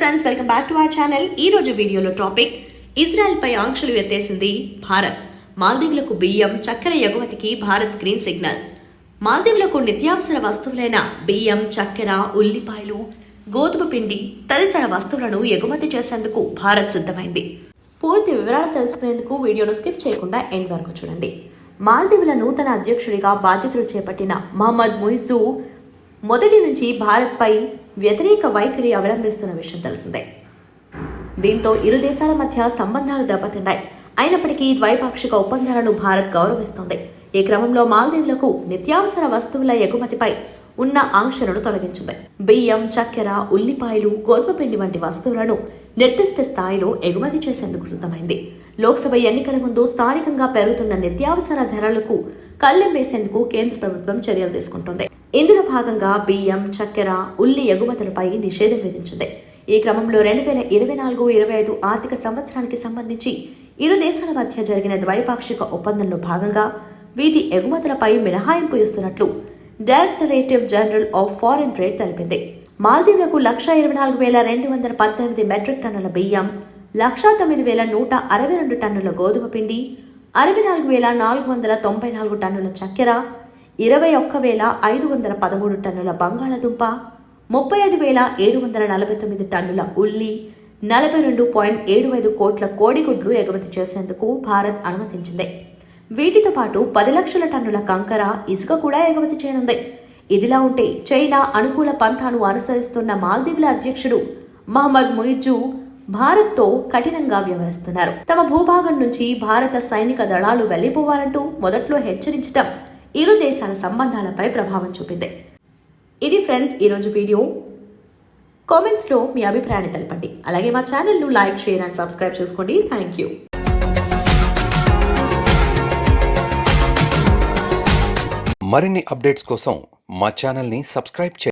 Friends welcome back to our channel ఈ రోజు వీడియోలో టాపిక్ ఇజ్రాయెల్పై ఆంక్షలు ఎత్తేసింది భారత్. మాల్దీవులకు బియ్యం చక్కెర ఎగుమతికి భారత్ గ్రీన్ సిగ్నల్ మాల్దీవులకు నిత్యావసర వస్తువులైన బియ్యం చక్కెర ఉల్లిపాయలు గోధుమ పిండి తదితర వస్తువులను ఎగుమతి చేసేందుకు భారత్ సిద్ధమైంది. పూర్తి వివరాలు తెలుసుకునేందుకు వీడియోను స్కిప్ చేయకుండా ఎండ్ వరకు చూడండి. మాల్దీవుల నూతన అధ్యక్షుడిగా బాధ్యతలు చేపట్టిన మహమ్మద్ ముయిజు మొదటి నుంచి భారత్పై వ్యతిరేక వైఖరి అవలంబిస్తున్న విషయం తెలిసిందే. దీంతో ఇరు దేశాల మధ్య సంబంధాలు దెబ్బతిన్నాయి. అయినప్పటికీ ద్వైపాక్షిక ఒప్పందాలను భారత్ గౌరవిస్తోంది. ఈ క్రమంలో మాల్దీవులకు నిత్యావసర వస్తువుల ఎగుమతిపై ఉన్న ఆంక్షలను తొలగించింది. బియ్యం చక్కెర ఉల్లిపాయలు గోధుమ పిండి వంటి వస్తువులను నిర్దిష్ట స్థాయిలో ఎగుమతి చేసేందుకు సిద్ధమైంది. లోక్సభ ఎన్నికల ముందు స్థానికంగా పెరుగుతున్న నిత్యావసర ధరలకు కళ్ళెం వేసేందుకు కేంద్ర ప్రభుత్వం చర్యలు తీసుకుంటుంది. ఇందులో భాగంగా బియ్యం చక్కెర ఉల్లి ఎగుమతులపై నిషేధం విధించింది. ఈ క్రమంలో రెండు వేల ఇరవై నాలుగు ఇరవై ఐదు ఆర్థిక సంవత్సరానికి సంబంధించి ఇరు దేశాల మధ్య జరిగిన ద్వైపాక్షిక ఒప్పందంలో భాగంగా వీటి ఎగుమతులపై మినహాయింపు ఇస్తున్నట్లు directorate general of foreign trade తెలిపింది. మాల్దీవులకు లక్ష ఇరవై నాలుగు వేల రెండు వందల పద్దెనిమిది మెట్రిక్ టన్నుల బియ్యం లక్ష తొమ్మిది వేల నూట అరవై రెండు టన్నుల గోధుమ పిండి అరవై నాలుగు వేల నాలుగు వందల తొంభై నాలుగు టన్నుల చక్కెర ఇరవై ఒక్క వేల ఐదు వందల పదమూడు టన్నుల బంగాళదుంప ముప్పై ఐదు వేల ఏడు వందల నలభై తొమ్మిది టన్నుల ఉల్లి నలభై రెండు పాయింట్ ఏడు ఐదు కోట్ల కోడిగుడ్లు ఎగుమతి చేసేందుకు భారత్ అనుమతించింది. వీటితో పాటు పది లక్షల టన్నుల కంకర ఇసుక కూడా ఎగుమతి చేయనుంది. ఇదిలా ఉంటే చైనా అనుకూల పంథాను అనుసరిస్తున్న మాల్దీవుల అధ్యక్షుడు మహమ్మద్ ముయిజు భారత్తో కఠినంగా వ్యవహరిస్తున్నారు. తమ భూభాగం నుంచి భారత సైనిక దళాలు వెళ్ళిపోవాలంటూ మొదట్లో హెచ్చరించడం ఇరు దేశాల సంబంధాలపై ప్రభావం చూపింది. ఇది ఫ్రెండ్స్ ఈరోజు వీడియో. కామెంట్స్లో మీ అభిప్రాయాన్ని తెలపండి. అలాగే మా ఛానల్ను లైక్ షేర్ అండ్ సబ్స్క్రైబ్ చేసుకోండి. Thank you. మరిన్ని అప్డేట్స్ కోసం మా ఛానల్ని సబ్స్క్రైబ్ చేయండి.